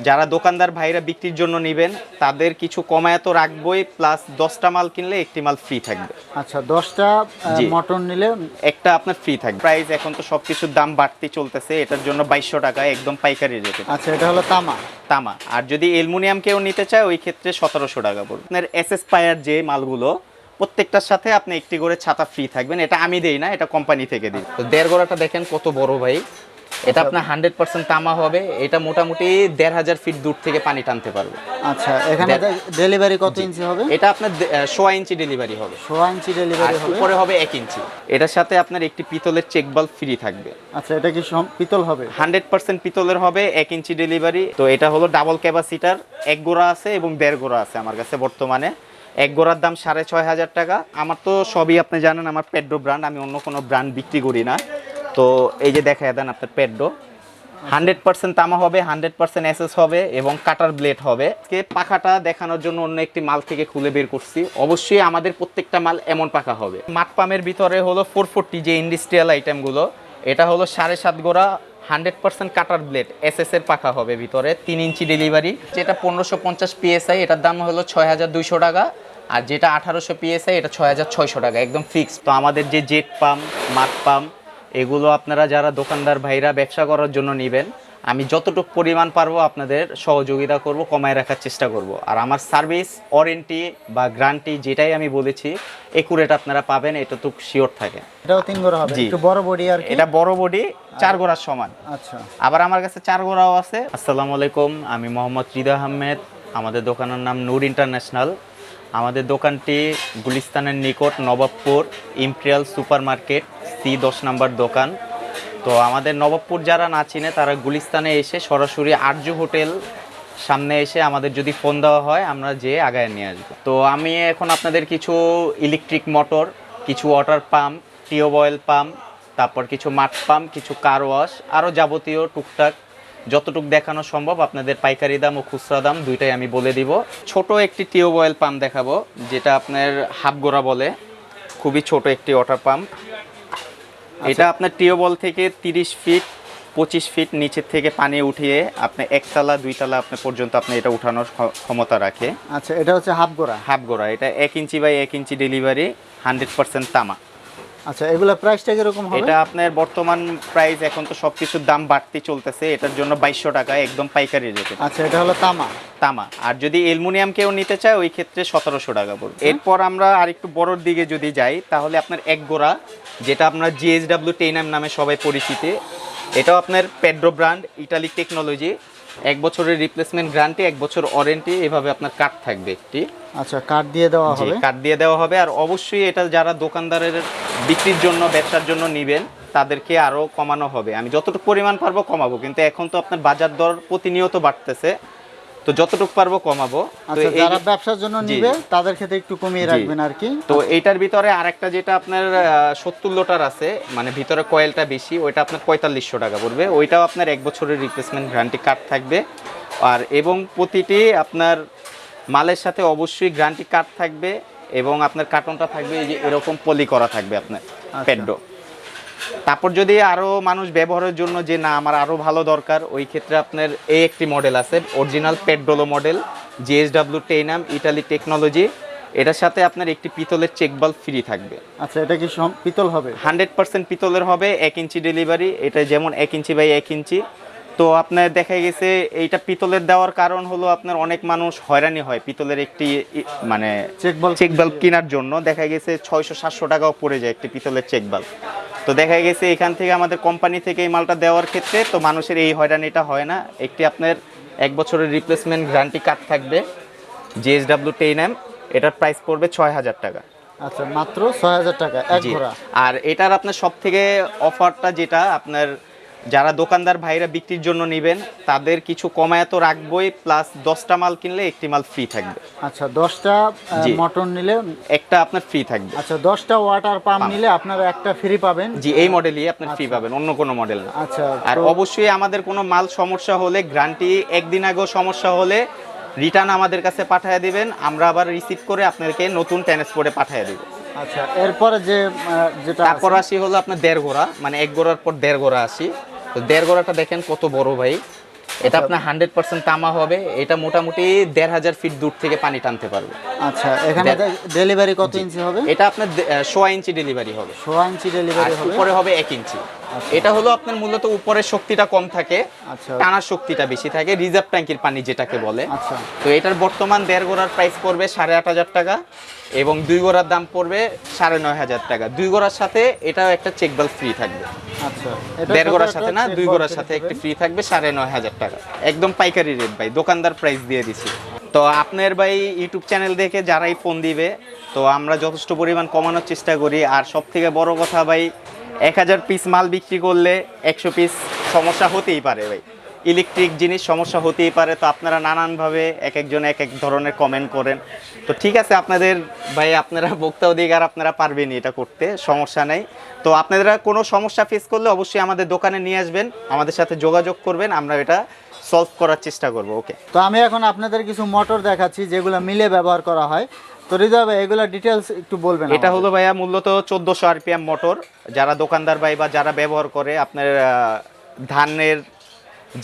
যারা দোকানদার ভাইরা বিক্রির জন্য নেবেন তাদের কিছু কমায় তো রাখবই প্লাস দশটা মাল কিনলে একটি মাল ফ্রি থাকবে। আচ্ছা দশটা জি। মটন নিলে? একটা আপনার ফ্রি থাকবে। প্রাইস এখন তো সব কিছুর দাম বাড়তি চলতেছে এটার জন্য বাইশশো টাকা একদম পাইকারি রেটে আচ্ছা এটা হলো তামা? তামা। আর যদি অ্যালুমিনিয়াম কেউ নিতে চায় ওই ক্ষেত্রে সতেরোশো টাকা পড়বে। আপনার এস এস পায়ার যে মালগুলো প্রত্যেকটার সাথে আপনি একটি করে ছাতা ফ্রি থাকবেন এটা আমি দেই না এটা কোম্পানি থেকে দিই। তো দেড় গোড়াটা দেখেন কত বড় ভাই। এটা আপনার হান্ড্রেড পার্সেন্ট তামা হবে। এটা মোটামুটি দেড় হাজার ফিট দূর থেকে পানি টানতে পারবে। আচ্ছা এখানে ডেলিভারি কত ইঞ্চি হবে? এটা আপনার সোয়া ইঞ্চি ডেলিভারি হবে। সোয়া ইঞ্চি ডেলিভারি হবে। উপরে হবে এক ইঞ্চি। এটার সাথে আপনার একটি পিতলের চেক বাল্ব ফ্রি থাকবে। আচ্ছা এটা কি পিতল হবে? হান্ড্রেড পার্সেন্ট পিতলের হবে এক ইঞ্চি ডেলিভারি তো এটা হলো ডাবল ক্যাপাসিটার এক গোড়া আছে এবং দেড় গোড়া আছে আমার কাছে বর্তমানে। এক গোড়ার দাম সাড়ে ছয় হাজার টাকা। আমার তো সবই আপনি জানেন আমার পেড্রো ব্র্যান্ড আমি অন্য কোনো ব্র্যান্ড বিক্রি করি না। তো এই যে দেখা দেন আপনার পেড্রো হান্ড্রেড পার্সেন্ট তামা হবে, হান্ড্রেড পার্সেন্ট এসএস হবে এবং কাটার ব্লেড হবে। আজকে পাখাটা দেখানোর জন্য অন্য একটি মাল থেকে খুলে বের করছি। অবশ্যই আমাদের প্রত্যেকটা মাল এমন পাখা হবে। মাঠ পামের ভিতরে হলো ফোর ফোরটি যে ইন্ডাস্ট্রিয়াল আইটেমগুলো এটা হলো সাড়ে সাত গোড়া, hundred percent cutter blade S S এর পাখা হবে ভিতরে, তিন ইঞ্চি ডেলিভারি যেটা পনেরোশো পঞ্চাশ পিএসআই এটার দাম হলো ছয় হাজার দুইশো টাকা। আর যেটা আঠারোশো পিএসআই এটা ছয় হাজার ছয়শো টাকা, একদম ফিক্সড তো আমাদের যে জেট পাম্প মাঠ পাম্প এগুলো আপনারা যারা দোকানদার ভাইরা ব্যবসা করার জন্য নেবেন আমি যতটুকু পরিমাণ পারব আপনাদের সহযোগিতা করব কমায় রাখার চেষ্টা করব। আর আমার সার্ভিস ওয়ারেন্টি বা গ্যারান্টি যেটাই আমি বলেছি একুরেট আপনারা পাবেন এতটুক শিওর থাকে এটাও তিন গোড়া হবে একটু বড় বডি আর কি? এটা বড় বডি চার গোড়ার সমান। আচ্ছা। আবার আমার কাছে চার গোড়াও আছে। আসসালামু আলাইকুম আমি মোহাম্মদ রিদা আহমেদ আমাদের দোকানের নাম নূর ইন্টারন্যাশনাল। আমাদের দোকানটি গুলিস্তানের নিকট Nawabpur imperial super market C দশ নম্বর দোকান। তো আমাদের নবাবপুর যারা না চিনে, তারা গুলিস্তানে এসে সরাসরি আর্য হোটেল সামনে এসে আমাদের যদি ফোন দেওয়া হয়, আমরা যে আগায় নিয়ে আসব। তো আমি এখন আপনাদের কিছু ইলেকট্রিক মোটর কিছু water pump tube well pump তারপর কিছু মাঠ পাম্প কিছু কার ওয়াশ আরও যাবতীয় টুকটাক যতটুক দেখানো সম্ভব, আপনাদের পাইকারি দাম ও খুচরা দাম দুইটাই আমি বলে দিব। ছোট একটি টিউব অয়েল পাম্প দেখাবো, যেটা আপনার হাফ গোড়া বলে। খুবই ছোট একটি ওয়াটার পাম্প এটা আপনার টিউবওয়েল থেকে তিরিশ ফিট পঁচিশ ফিট নিচের থেকে পানি উঠিয়ে আপনি একতলা দুইতলা আপনি পর্যন্ত আপনি এটা উঠানোর ক্ষমতা রাখে। আচ্ছা এটা হচ্ছে হাফ গোড়া হাফ গোড়া এটা এক ইঞ্চি বাই এক ইঞ্চি ডেলিভারি হান্ড্রেড পার্সেন্ট তামা। আচ্ছা এগুলা প্রাইসটা কীরকম হবে? এটা আপনার বর্তমান প্রাইস এখন তো সব কিছুর দাম বাড়তি চলতেছে এটার জন্য বাইশশো টাকা একদম পাইকারি রেটে আচ্ছা এটা হলো তামা? তামা। আর যদি অ্যালুমিনিয়াম কেউ নিতে চায় ওই ক্ষেত্রে সতেরোশো টাকা পড়বে। এরপর আমরা আরেকটু বড়র দিকে যদি যাই তাহলে আপনার এক গোড়া যেটা আপনার জিএসডাব্লিউ টেন নামে সবাই পরিচিত এটাও আপনার পেড্রো ব্র্যান্ড ইটালিক টেকনোলজি এক বছরের রিপ্লেসমেন্ট গ্যারান্টি এক বছর ওয়ারেন্টি এভাবে আপনার কার্ড থাকবে একটি। আচ্ছা কার্ড দিয়ে দেওয়া হবে? কার্ড দিয়ে দেওয়া হবে। আর অবশ্যই এটা যারা দোকানদারের বিক্রির জন্য ব্যবসার জন্য নেবেন তাদেরকে আরও কমানো হবে। আমি যতটুকু পরিমাণ পারব কমাবো কিন্তু এখন তো আপনার বাজার দর প্রতিনিয়ত বাড়তেছে। তো যতটুকু পারব কমাবো। আচ্ছা যারা ব্যবসার জন্য নিবে তাদের ক্ষেত্রে একটু কমিয়ে রাখবেন আর কি। তো এইটার ভিতরে আরেকটা যেটা আপনার সত্তর লোটার আছে মানে ভিতরে কয়েলটা বেশি ওইটা আপনার পঁয়তাল্লিশশো টাকা পড়বে। ওইটাও আপনার এক বছরের রিপ্লেসমেন্ট গ্যারান্টি কার্ড থাকবে। আর এবং প্রতিটি আপনার মালের সাথে অবশ্যই গ্যারান্টি কার্ড থাকবে এবং আপনার কার্টনটা থাকবে এই যে এরকম পলি করা থাকবে আপনার পেডো তারপর যদি আরও মানুষ ব্যবহারের জন্য যে না আমার আরও ভালো দরকার ওই ক্ষেত্রে আপনার এই একটি মডেল আছে original Pedrollo model GSW ten M Italy technology এটার সাথে আপনার একটি পিতলের চেক বাল্ব ফ্রি থাকবে। আচ্ছা এটা কি পিতল হবে? হান্ড্রেড পার্সেন্ট পিতলের হবে এক ইঞ্চি ডেলিভারি এটা যেমন এক ইঞ্চি বাই এক ইঞ্চি। তো আপনার দেখা গেছে এইটা পিতলের দেওয়ার কারণ হলো আপনার অনেক মানুষ হয়রানি হয় পিতলের একটি মানে চেক বল চেক বাল্ব কেনার জন্য। দেখা গেছে ছয়শো সাতশো টাকাও পড়ে যায় একটি পিতলের চেক বাল্ব তো দেখা গেছে এখান থেকে আমাদের কোম্পানি থেকে এই মালটা দেওয়ার ক্ষেত্রে তো মানুষের এই হয়রানিটা হয় না। একটি আপনার এক বছরের রিপ্লেসমেন্ট গ্যারান্টি কার্ড থাকবে জিএসডাব্লিউ টেন এম এটার প্রাইস পড়বে ছয় হাজার টাকা। আচ্ছা মাত্র ছয় হাজার টাকা এক ঘোড়া। আর এটার আপনার সব থেকে অফারটা যেটা আপনার যারা দোকানদার ভাইরা বিক্রির জন্য নেবেন তাদের কিছু কমায় তো রাখবই প্লাস দশটা মাল কিনলে একটি মাল ফ্রি থাকবে। আচ্ছা দশটা। মটন নিলে একটা আপনার ফ্রি থাকবে। আচ্ছা দশটা ওয়াটার পাম্প। নিলে আপনারা একটা ফ্রি পাবেন। জি এই মডেলই আপনার ফ্রি পাবেন অন্য কোনো মডেল না। আচ্ছা আর অবশ্যই আমাদের কোনো মাল সমস্যা হলে গ্রান্টি একদিন আগেও সমস্যা হলে রিটার্ন আমাদের কাছে পাঠিয়ে দিবেন আমরা আবার রিসিভ করে আপনাদেরকে নতুন ট্রান্সপোর্টে পাঠিয়ে দেবো। আচ্ছা এরপরে যে যেটা তারপর আসি হলো আপনার দেড় গোড়া মানে এক গোড়ার পর দেড় গোড়া আসি। তো দেড় গোড়াটা দেখেন কত বড় ভাই। এটা আপনার হান্ড্রেড পার্সেন্ট তামা হবে। এটা মোটামুটি দেড় হাজার ফিট দূর থেকে পানি টানতে পারবে। আচ্ছা এখানে ডেলিভারি কত ইঞ্চি হবে? এটা আপনার সোয়া ইঞ্চি ডেলিভারি হবে। সোয়া ইঞ্চি ডেলিভারি হবে? উপরে হবে এক ইঞ্চি। এটা হলো আপনার মূলত উপরের শক্তিটা কম থাকে আচ্ছা। টানার শক্তিটা বেশি থাকে রিজার্ভ ট্যাঙ্কির পানি যেটাকে বলে। আচ্ছা। তো এটার বর্তমান দেড় গোড়ার প্রাইস পড়বে সাড়ে আট হাজার টাকা এবং দুই গোড়ার দাম পড়বে সাড়ে নয় হাজার টাকা। দুই গোড়ার সাথে এটাও একটা চেক বাল্ব ফ্রি থাকবে। আচ্ছা দেড় গোড়ার সাথে না? দুই গোড়ার সাথে একটি ফ্রি থাকবে সাড়ে নয় হাজার টাকা। একদম পাইকারি রেট ভাই। দোকানদার প্রাইস দিয়ে দিছি। তো আপনার ভাই ইউটিউব চ্যানেল দেখে যারাই ফোন দিবে তো আমরা যথেষ্ট পরিমাণ কমানোর চেষ্টা করি। আর সব থেকে বড় কথা ভাই এক হাজার পিস মাল বিক্রি করলে একশো পিস সমস্যা হতেই পারে ভাই। ইলেকট্রিক জিনিস সমস্যা হতেই পারে তো আপনারা নানানভাবে এক একজন এক এক ধরনের কমেন্ট করেন। তো ঠিক আছে আপনাদের ভাই আপনারা বক্তা অধিকার আপনারা পারবেনই এটা করতে সমস্যা নেই। তো আপনারা কোনো সমস্যা ফেস করলে অবশ্যই আমাদের দোকানে নিয়ে আসবেন আমাদের সাথে যোগাযোগ করবেন আমরা এটা সলভ করার চেষ্টা করব ওকে তো আমি এখন আপনাদের কিছু মোটর দেখাচ্ছি যেগুলো মিলে ব্যবহার করা হয়। তো হৃদয় ভাই এগুলো ডিটেলস একটু বলবেন এটা হলো ভাইয়া মূলত চোদ্দোশো আরপিএম মোটর যারা দোকানদার ভাই বা যারা ব্যবহার করে আপনার ধানের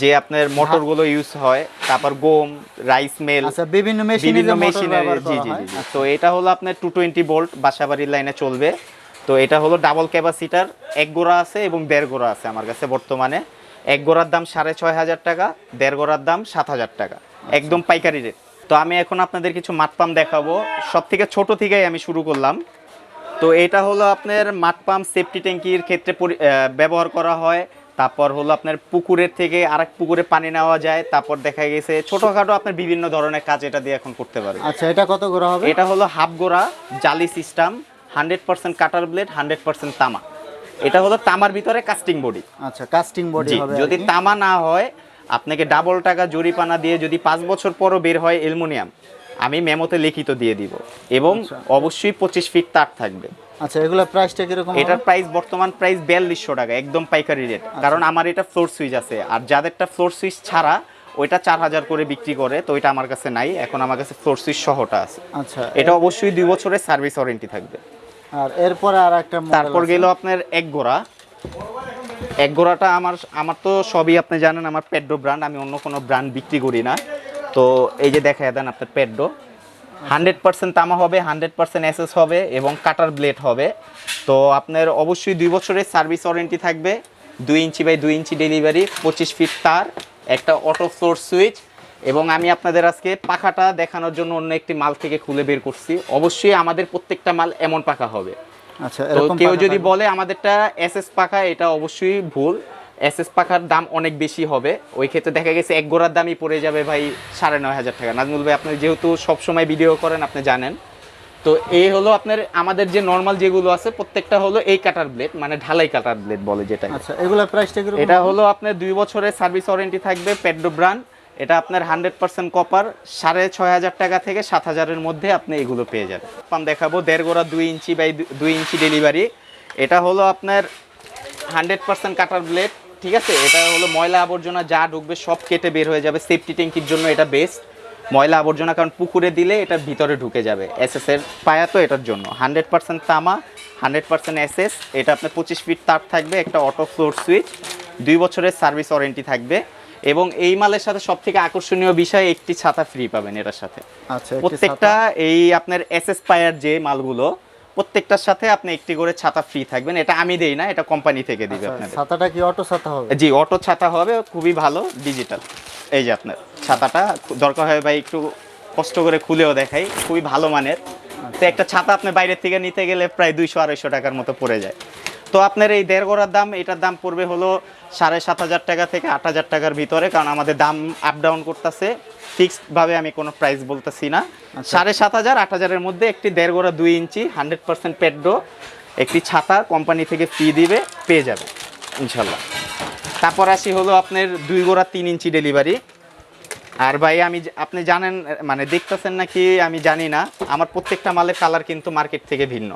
যে আপনার মোটরগুলো ইউজ হয় তারপর গম রাইস মেল আচ্ছা বিভিন্ন মেশিনে বিভিন্ন যে মেশিনারি জি। তো এটা হলো আপনার টু টোয়েন্টি ভোল্ট বাসাবাড়ির লাইনে চলবে। তো এটা হলো ডাবল ক্যাপাসিটার এক গোড়া আছে এবং দেড় গোড়া আছে আমার কাছে বর্তমানে। এক গোড়ার দাম সাড়ে ছয় হাজার টাকা দেড় গোড়ার দাম সাত হাজার টাকা। একদম পাইকারি রেট তো আমি এখন আপনাদের কিছু মাঠ পাম্প দেখাবো। সব থেকে ছোট থেকেই আমি শুরু করলাম। তো এটা হলো আপনার মাঠ পাম্প সেফটি ট্যাঙ্কির ক্ষেত্রে ব্যবহার করা হয়। তারপর হলো আপনার পুকুরের থেকে আরেক পুকুরে পানি নেওয়া যায় তারপর দেখা গেছে ছোটখাটো আপনার বিভিন্ন ধরনের কাজ এটা দিয়ে এখন করতে পারবে। আচ্ছা এটা কত করে হবে? এটা হলো হাফ গোড়া জালি system hundred percent cutter blade hundred percent তামা। এটা হলো তামার ভিতরে কাস্টিং বডি আচ্ছা কাস্টিং বডি হবে যদি তামা না হয় আপনাকে ডাবল টাকা জরিপানা দিয়ে যদি পাঁচ বছর পরও বের হয় অ্যালুমিনিয়াম আমি মেমোতে লিখিত দিয়ে দিব। এবং অবশ্যই পঁচিশ ফিট তার থাকবে। আচ্ছা এগুলো প্রাইসটা কীরকম এটার প্রাইস বর্তমান প্রাইস বিয়াল্লিশশো টাকা একদম পাইকারি রেট কারণ আমার এটা ফ্লোর সুইচ আছে। আর যাদেরটা ফ্লোর সুইচ ছাড়া ওইটা চার হাজার করে বিক্রি করে তো এটা আমার কাছে নাই। এখন আমার কাছে ফ্লোর সুইচ সহটা আছে। আচ্ছা। এটা অবশ্যই দুই বছরের সার্ভিস ওয়ারেন্টি থাকবে। আর এরপরে আর একটা তারপর। গেল আপনার এক গোড়া। এক গোড়াটা আমার আমার তো সবই আপনি জানেন আমার পেড্রো ব্র্যান্ড আমি অন্য কোনো ব্র্যান্ড বিক্রি করি না। তো এই যে দেখা দেন আপনার পেড্রো হান্ড্রেড পার্সেন্ট তামা হবে হান্ড্রেড পার্সেন্ট এসএস হবে এবং কাটার ব্লেড হবে। তো আপনার অবশ্যই দুই বছরের সার্ভিস ওয়ারেন্টি থাকবে দুই ইঞ্চি বাই দুই ইঞ্চি ডেলিভারি পঁচিশ ফিট তার একটা অটো ফ্লোর সুইচ এবং আমি আপনাদের আজকে পাখাটা দেখানোর জন্য অন্য একটি মাল থেকে খুলে বের করছি। অবশ্যই আমাদের প্রত্যেকটা মাল এমন পাখা হবে। আচ্ছা তো কেউ যদি বলে আমাদেরটা এসএস পাখা এটা অবশ্যই ভুল। এসএস পাখার দাম অনেক বেশি হবে। ওই ক্ষেত্রে দেখা গেছে এক গোড়ার দামই পড়ে যাবে ভাই সাড়ে নয় হাজার টাকা। নাজমুল ভাই আপনি যেহেতু সবসময় ভিডিও করেন আপনি জানেন। তো এই হলো আপনার আমাদের যে নর্মাল যেগুলো আছে প্রত্যেকটা হলো এই কাটার ব্লেড মানে ঢালাই কাটার ব্লেড বলে যেটা আচ্ছা এগুলো প্রাইসটা এটা হলো আপনার দুই বছরের সার্ভিস ওয়ারেন্টি থাকবে পেড্রো ব্র্যান্ড এটা আপনার হান্ড্রেড পার্সেন্ট কপার সাড়ে ছয় হাজার টাকা থেকে সাত হাজারের মধ্যে আপনি এগুলো পেয়ে যাবেন। পাম দেখাবো দেড় গোড়া দুই ইঞ্চি বাই দুই ইঞ্চি ডেলিভারি এটা হলো আপনার হান্ড্রেড পার্সেন্ট কাটার ব্লেড ঠিক আছে এটা হলো ময়লা আবর্জনা যা ঢুকবে সব কেটে বের হয়ে যাবে সেফটি ট্যাঙ্কির জন্য এটা বেস্ট ময়লা আবর্জনা কারণ পুকুরে দিলে এটা ভিতরে ঢুকে যাবে। এসএস এর পায়া তো এটার জন্য। হান্ড্রেড পার্সেন্ট তামা হান্ড্রেড পার্সেন্ট এসএস এটা আপনার পঁচিশ ফিট তার থাকবে একটা অটো ফ্লোর সুইচ দুই বছরের সার্ভিস ওয়ারেন্টি থাকবে। এবং এই মালের সাথে সব থেকে আকর্ষণীয় বিষয় একটি ছাতা ফ্রি পাবেন এটার সাথে। আচ্ছা প্রত্যেকটা এই আপনার এসএস পায়ার যে মালগুলো প্রত্যেকটার সাথে আপনি একটি করে ছাতা ফ্রি থাকবেন। এটা আমি দেই না এটা কোম্পানি থেকে দিবে আপনাদের। ছাতাটা কি অটো ছাতা হবে? জি অটো ছাতা হবে খুবই ভালো ডিজিটাল এই যে আপনার ছাতাটা দরকার হয় ভাই একটু কষ্ট করে খুলেও দেখাই খুবই ভালো মানের। তো একটা ছাতা আপনি বাইরের থেকে নিতে গেলে প্রায় দুইশো আড়াইশো টাকার মতো পড়ে যায়। তো আপনার এই দেড় গোড়ার দাম এটার দাম পড়বে হলো সাড়ে সাত হাজার টাকা থেকে আট হাজার টাকার ভিতরে কারণ আমাদের দাম আপ ডাউন করতেছে। ফিক্সডভাবে আমি কোনো প্রাইস বলতেছি না। সাড়ে সাত হাজার আট হাজারের মধ্যে একটি দেড় গোড়া দুই ইঞ্চি হান্ড্রেড পার্সেন্ট পেড্রো একটি ছাতা কোম্পানি থেকে ফি দিবে পেয়ে যাবে। ইনশাল্লাহ। তারপর আসি হলো আপনার দুই গোড়া তিন ইঞ্চি ডেলিভারি আর ভাই আমি আপনি জানেন মানে দেখতেছেন নাকি আমি জানি না। আমার প্রত্যেকটা মালের কালার কিন্তু মার্কেট থেকে ভিন্ন।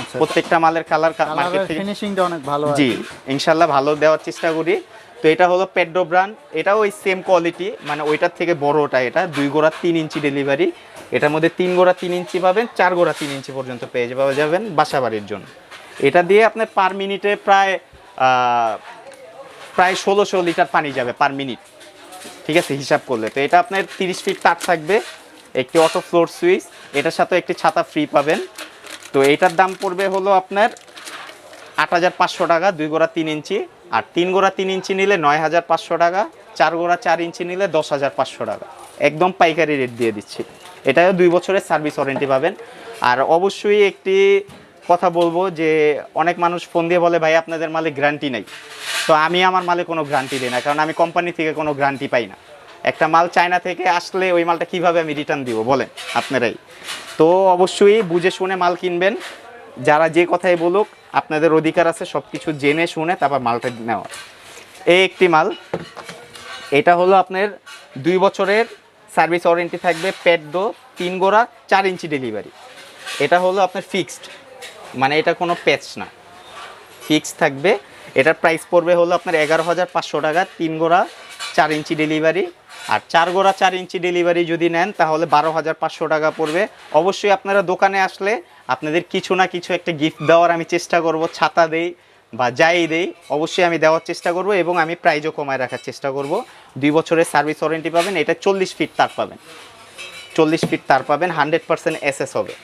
আচ্ছা প্রত্যেকটা মালের কালার মার্কেট থেকে ফিনিশিংটা অনেক ভালো জি ইনশাল্লাহ ভালো দেওয়ার চেষ্টা করি। তো এটা হলো পেড্রো ব্র্যান্ড এটাও ওই সেম কোয়ালিটি মানে ওইটার থেকে বড়টা এটা। দুই গোড়া তিন ইঞ্চি ডেলিভারি এটার মধ্যে তিন গোড়া তিন ইঞ্চি পাবেন চার গোড়া তিন ইঞ্চি পর্যন্ত পেয়ে পাওয়া যাবেন বাসা বাড়ির জন্য। এটা দিয়ে আপনার পার মিনিটে প্রায় আহ, প্রায় ষোলোশো লিটার পানি যাবে পার মিনিট ঠিক আছে, হিসাব করলে। তো এটা আপনার তিরিশ ফিট তার থাকবে, একটি অটো ফ্লোর সুইচ এটার সাথে একটি ছাতা ফ্রি পাবেন। তো এটার দাম পড়বে হলো আপনার আট হাজার পাঁচশো টাকা, দুই গোড়া তিন ইঞ্চি। আর তিন গোড়া তিন ইঞ্চি নিলে নয় হাজার পাঁচশো টাকা, চার গোড়া চার ইঞ্চি নিলে দশ হাজার পাঁচশো টাকা। একদম পাইকারি রেট দিয়ে দিচ্ছি। এটাও দুই বছরের সার্ভিস ওয়ারেন্টি পাবেন। আর অবশ্যই একটি কথা বলব যে অনেক মানুষ ফোন দিয়ে বলে, ভাই, আপনাদের মালে গ্যারান্টি নেই। তো আমি আমার মালে কোনো গ্যারান্টি দিই না, কারণ আমি কোম্পানি থেকে কোনো গ্যারান্টি পাই না। একটা মাল চায়না থেকে আসলে ওই মালটা কীভাবে আমি রিটার্ন দিব, বলেন আপনারাই। তো অবশ্যই বুঝে শুনে মাল কিনবেন। যারা যে কথাই বলুক, আপনাদের অধিকার আছে সব কিছু জেনে শুনে তারপর মালটা নেওয়া। এই একটি মাল, এটা হলো আপনার দুই বছরের সার্ভিস ওয়ারেন্টি থাকবে প্যাড দো, তিন গোড়া, চার ইঞ্চি ডেলিভারি এটা হলো আপনার ফিক্সড মানে এটা কোনো প্যাচ না। ফিক্সড থাকবে। এটার প্রাইস পড়বে হলো আপনার এগারো হাজার পাঁচশো টাকা, তিন গোড়া, চার ইঞ্চি ডেলিভারি আর চার গোড়া, চার ইঞ্চি ডেলিভারি যদি নেন, তাহলে বারো হাজার পাঁচশো টাকা পড়বে। অবশ্যই আপনারা দোকানে আসলে আপনাদের কিছু না কিছু একটা গিফট দেওয়ার আমি চেষ্টা করব, ছাতা দেই বা যাই দেই, অবশ্যই আমি দেওয়ার চেষ্টা করব এবং আমি প্রাইজও কমায় রাখার চেষ্টা করব। দুই বছরের সার্ভিস ওয়ারেন্টি পাবেন, এটা চল্লিশ ফিট তার পাবেন। চল্লিশ ফিট তার পাবেন হান্ড্রেড পার্সেন্ট এসএস হবে।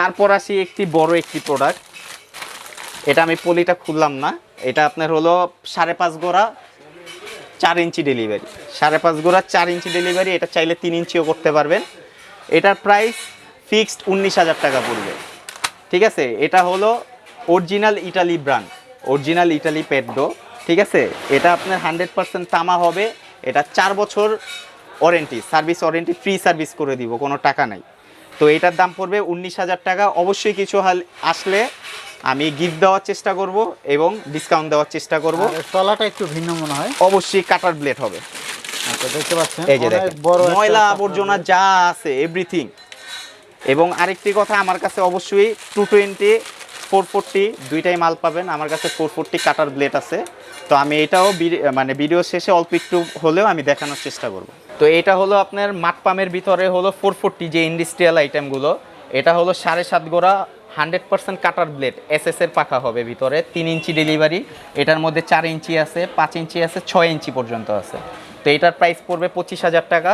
তারপর আসি একটি বড় একটি প্রোডাক্ট এটা আমি পলিটা খুললাম না। এটা আপনার হলো সাড়ে পাঁচ গোড়া, চার ইঞ্চি ডেলিভারি সাড়ে পাঁচ গোড়া, চার ইঞ্চি ডেলিভারি এটা চাইলে তিন ইঞ্চিও করতে পারবেন। এটার প্রাইস ফিক্সড উনিশ হাজার টাকা পড়বে। ঠিক আছে? এটা হলো original Italy brand original Italy Pedrollo ঠিক আছে? এটা আপনার হান্ড্রেড পার্সেন্ট তামা হবে। এটা চার বছর warranty service warranty free service করে দিব, কোনো টাকা নাই। তো এটার দাম পড়বে উনিশ হাজার টাকা। অবশ্যই কিছু হাল আসলে আমি গিফট দেওয়ার চেষ্টা করব এবং ডিসকাউন্ট দেওয়ার চেষ্টা করব। তলাটা একটু ভিন্ন মনে হয়। অবশ্যই কাটার ব্লেড হবে। আচ্ছা দেখতে পাচ্ছেন। এই যে দেখেন ময়লা আবর্জনা যা আছে এভরিথিং এবং আরেকটি কথা আমার কাছে অবশ্যই টু টোয়েন্টি ফোর ফোরটি দুইটাই মাল পাবেন। আমার কাছে ফোর ফোরটি কাটার ব্লেড আছে। তো আমি এটাও মানে ভিডিও শেষে অল্প একটু হলেও আমি দেখানোর চেষ্টা করব। তো এটা হলো আপনার মাঠ পামের ভিতরে হলো ফোর ফোরটি যে ইন্ডাস্ট্রিয়াল আইটেমগুলো এটা হলো সাড়ে সাত গোড়া hundred percent cutter blade S এর পাখা হবে ভিতরে, তিন ইঞ্চি ডেলিভারি এটার মধ্যে চার ইঞ্চি আছে, পাঁচ ইঞ্চি আছে, ছয় ইঞ্চি পর্যন্ত আছে। তো এটার প্রাইস পড়বে পঁচিশ হাজার টাকা।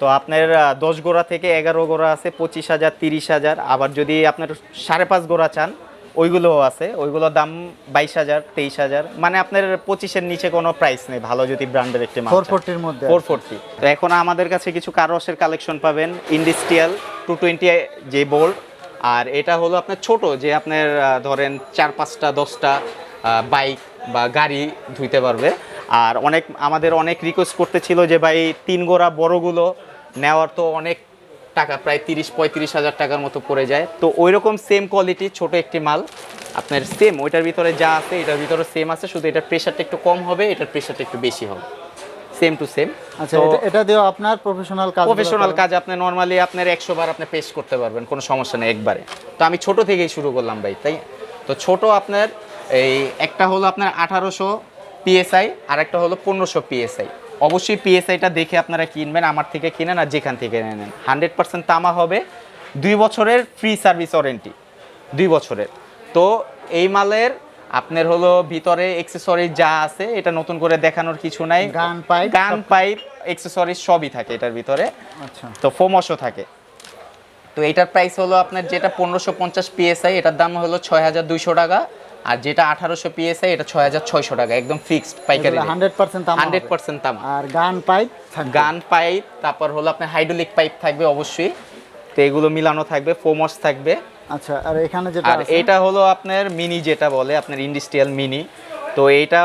তো আপনার দশ গোড়া থেকে এগারো গোড়া আছে, পঁচিশ হাজার, তিরিশ হাজার। আবার যদি আপনার সাড়ে পাঁচ গোড়া চান ওইগুলোও আছে ওইগুলোর দাম বাইশ হাজার তেইশ হাজার। মানে আপনার পঁচিশের নিচে কোনো প্রাইস নেই ভালো যদি ব্র্যান্ডের একটি মাল ফোর। ফোরটির মধ্যে ফোর ফোরটি তো এখন আমাদের কাছে কিছু কারসের কালেকশন পাবেন ইন্ডাস্ট্রিয়াল টু টোয়েন্টি যে বোল্ড আর এটা হলো আপনার ছোট যে আপনার ধরেন চার পাঁচটা দশটা বাইক বা গাড়ি ধুইতে পারবে। আর অনেক আমাদের অনেক রিকোয়েস্ট করতেছিল যে ভাই তিন গোড়া বড়গুলো নেওয়ার তো অনেক টাকা প্রায় তিরিশ পঁয়ত্রিশ হাজার টাকার মতো পড়ে যায়। তো ওই রকম সেম কোয়ালিটি ছোট একটি মাল। আপনার সেম ওইটার ভিতরে যা আছে এটার ভিতরে সেম আছে শুধু এটার প্রেশারটা একটু কম হবে এটার প্রেশারটা একটু বেশি হবে। সেম টু সেম আচ্ছা এটা- এটা দিয়েও আপনার প্রফেশনাল কাজ প্রফেশনাল কাজ আপনি নর্মালি আপনার একশো বার আপনি পেশ করতে পারবেন কোনো সমস্যা নেই একবারে। তো আমি ছোট থেকেই শুরু করলাম ভাই তাই? তো ছোট আপনার এই একটা হলো আপনার আঠারোশো পিএসআই আর একটা হলো পনেরোশো পিএসআই অবশ্যই পিএসআইটা দেখে আপনারা কিনবেন আমার থেকে কিনেন আর যেখান থেকে নেন। হান্ড্রেড পার্সেন্ট তামা হবে দুই বছরের ফ্রি সার্ভিস ওয়ারেন্টি দুই বছরের। তো এই মালের আপনার হলো ভিতরে এক্সেসরি যা আছে এটা নতুন করে দেখানোর কিছু নাই। গান পাইপ গান পাইপ এক্সেসরিজ সবই থাকে এটার ভিতরে। আচ্ছা। তো ফোমসও থাকে। তো এটার প্রাইস হলো আপনার যেটা পনেরোশো পঞ্চাশ পিএসআই এটার দাম হলো ছয় হাজার দুইশো টাকা। আর যেটা আঠারোশো পিএসআই এটা ছয় হাজার ছয়শো টাকা একদম ফিক্সড পাইকারি হান্ড্রেড পার্সেন্ট হান্ড্রেড পার্সেন্ট দাম আর গান পাইপ গান পাইপ তারপর হলো আপনার হাইড্রোলিক পাইপ থাকবে অবশ্যই। তো এগুলো মিলানো থাকবে ফোমস থাকবে। আচ্ছা আর এখানে যেটা আর এটা হলো আপনার মিনি যেটা বলে আপনার ইন্ডাস্ট্রিয়াল মিনি তো এটা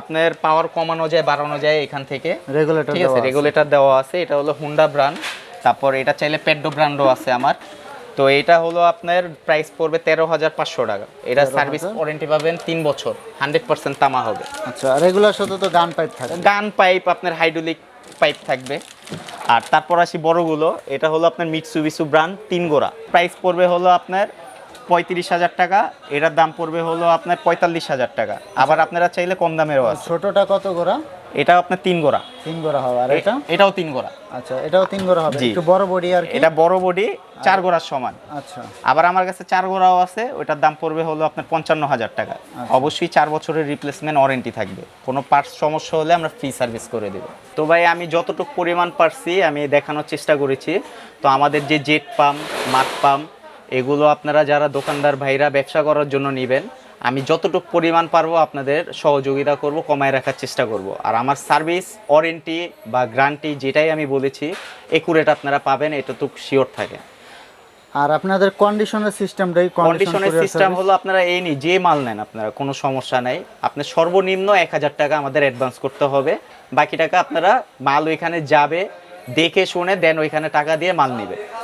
আপনার পাওয়ার কমানো যায় বাড়ানো যায় এখান থেকে। রেগুলেটর ঠিক আছে রেগুলেটর দেওয়া আছে। এটা হলো হুন্ডা ব্র্যান্ড তারপর এটা চাইলে পেড্রো ব্র্যান্ডও আছে আমার। তো এটা হলো আপনার প্রাইস পড়বে তেরো হাজার পাঁচশো টাকা। এটা সার্ভিস ওয়ারেন্টি পাবেন তিন বছর হান্ড্রেড পার্সেন্ট তামা হবে। আচ্ছা রেগুলার সাথে তো গান পাইপ থাকে গান পাইপ আপনার হাইড্রোলিক পাইপ থাকবে। আর তারপর আসি বড়গুলো এটা হলো আপনার মিটসুবিসু ব্র্যান্ড তিন গোড়া। প্রাইস পড়বে হলো আপনার পঁয়ত্রিশ হাজার টাকা এটার দাম পড়বে হলো আপনার পঁয়তাল্লিশ হাজার টাকা। আবার আপনারা চাইলে কম দামেরও আছে। ছোটটা কত গোড়া? এটা আপনার তিন গোড়া। তিন গোড়া হবে। আর এটা? এটাও তিন গোড়া। আচ্ছা এটাও তিন গোড়া হবে। একটু বড় বডি আর এটা বড় বডি চার গোড়ার সমান। আচ্ছা। আবার আমার কাছে চার গোড়াও আছে ওটার দাম পড়বে হলো আপনার পঞ্চান্ন হাজার টাকা। অবশ্যই চার বছরের রিপ্লেসমেন্ট ওয়ারেন্টি থাকবে। কোনো পার্টস সমস্যা হলে আমরা ফ্রি সার্ভিস করে দেবো। তো ভাই আমি যতটুকু পরিমাণ পারছি আমি দেখানোর চেষ্টা করেছি। তো আমাদের যে জেট পাম্প মাঠ পাম্প এগুলো আপনারা যারা দোকানদার ভাইরা ব্যবসা করার জন্য নেবেন আমি যতটুকু পরিমাণ পারব আপনাদের সহযোগিতা করব কমায় রাখার চেষ্টা করব। আর আমার সার্ভিস ওয়ারেন্টি বা গ্যারান্টি যেটাই আমি বলেছি একুরেট আপনারা পাবেন এতটুকু শিওর থাকে। আর আপনাদের কন্ডিশনের সিস্টেমটাই কন্ডিশনের সিস্টেম হলো আপনারা এই নি যে মাল নেন আপনারা কোনো সমস্যা নাই। আপনি সর্বনিম্ন এক হাজার টাকা আমাদের অ্যাডভান্স করতে হবে। বাকি টাকা আপনারা মাল ওইখানে যাবে দেখে শুনে দেন ওইখানে টাকা দিয়ে মাল নেবে।